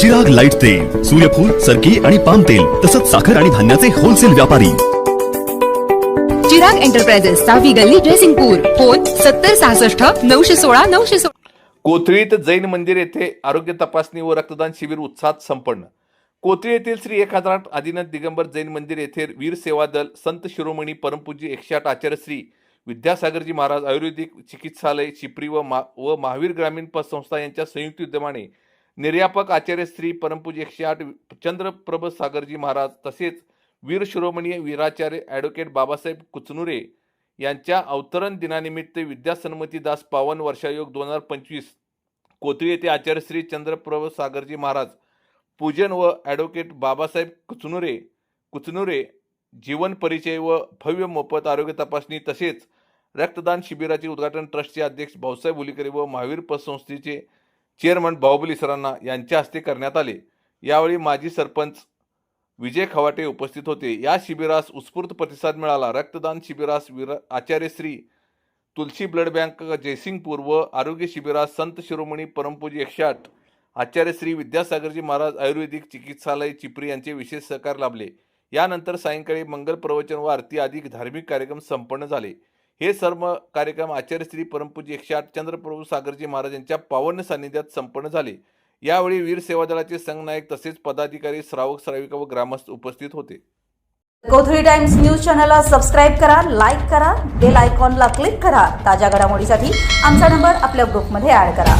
Chirag light तेल सूर्यफूल सरकी आणि पाम तेल तसंच साखर आणि धान्याचे होलसेल व्यापारी. चिराग एंटरप्राइजेस सहावी गल्ली ड्रेसिंगपूर फोन सत्तर सहासष्ट नऊशे सोळा नऊशे सोळा. कोथळीत जैन मंदिर येथे आरोग्य तपासणी व रक्तदान शिबिर उत्साहात संपन्न. कोथळी येथील श्री एक हजार आठ आदिनाथ दिगंबर जैन मंदिर येथे वीर सेवा दल संत शिरोमणी परमपूज्य एकशे आठ आचार्य श्री विद्यासागरजी महाराज आयुर्वेदिक चिकित्सालय चिपरी व मा व महावीर ग्रामीण पतसंस्था यांच्या संयुक्त विद्यमाने निर्यापक आचार्य श्री परमपूज एकशे आठ चंद्रप्रभ सागरजी महाराज तसेच वीर शिरोमणी वीराचार्य ॲडव्होकेट बाबासाहेब कुचनुरे यांच्या अवतरण दिनानिमित्त विद्यासन्मती दास पावन वर्षायोग दोन हजार पंचवीस कोथळी येथे आचार्य श्री चंद्रप्रभ सागरजी महाराज पूजन व ॲडव्होकेट बाबासाहेब कुचनुरे कुचनुरे जीवन परिचय व भव्य मोफत आरोग्य तपासणी तसेच रक्तदान शिबिराचे उद्घाटन ट्रस्टचे अध्यक्ष भाऊसाहेब उलीकरे व महावीर पतसंस्थेचे चेअरमन बाहुबली सरांना यांच्या हस्ते करण्यात आले. यावेळी माजी सरपंच विजय खवाटे उपस्थित होते. या शिबिरास उत्स्फूर्त प्रतिसाद मिळाला. रक्तदान शिबिरास वीर आचार्य श्री तुलसी ब्लड बँक जयसिंगपूर व आरोग्य शिबिरास संत शिरोमणी परमपूजी एकशे आठ आचार्य श्री विद्यासागरजी महाराज आयुर्वेदिक चिकित्सालय चिपरी यांचे विशेष सहकार लाभले. यानंतर सायंकाळी मंगल प्रवचन व आरती आदी धार्मिक कार्यक्रम संपन्न झाले. हे सर्व कार्यक्रम आचार्य श्री परमपूजी एकशे आठ चंद्रप्रभू सागरजी महाराज यांच्या पावन सान्निध्यात संपन्न झाले. यावेळी वीर सेवा दलाचे संघनायक तसेच पदाधिकारी श्रावक श्राविका व ग्रामस्थ उपस्थित होते. कोथळी टाइम्स न्यूज चॅनलला सबस्क्राईब करा लाईक करा बेल आयकॉनला क्लिक करा. ताज्या घडामोडीसाठी आमचा नंबर आपल्या ग्रुपमध्ये ऍड करा.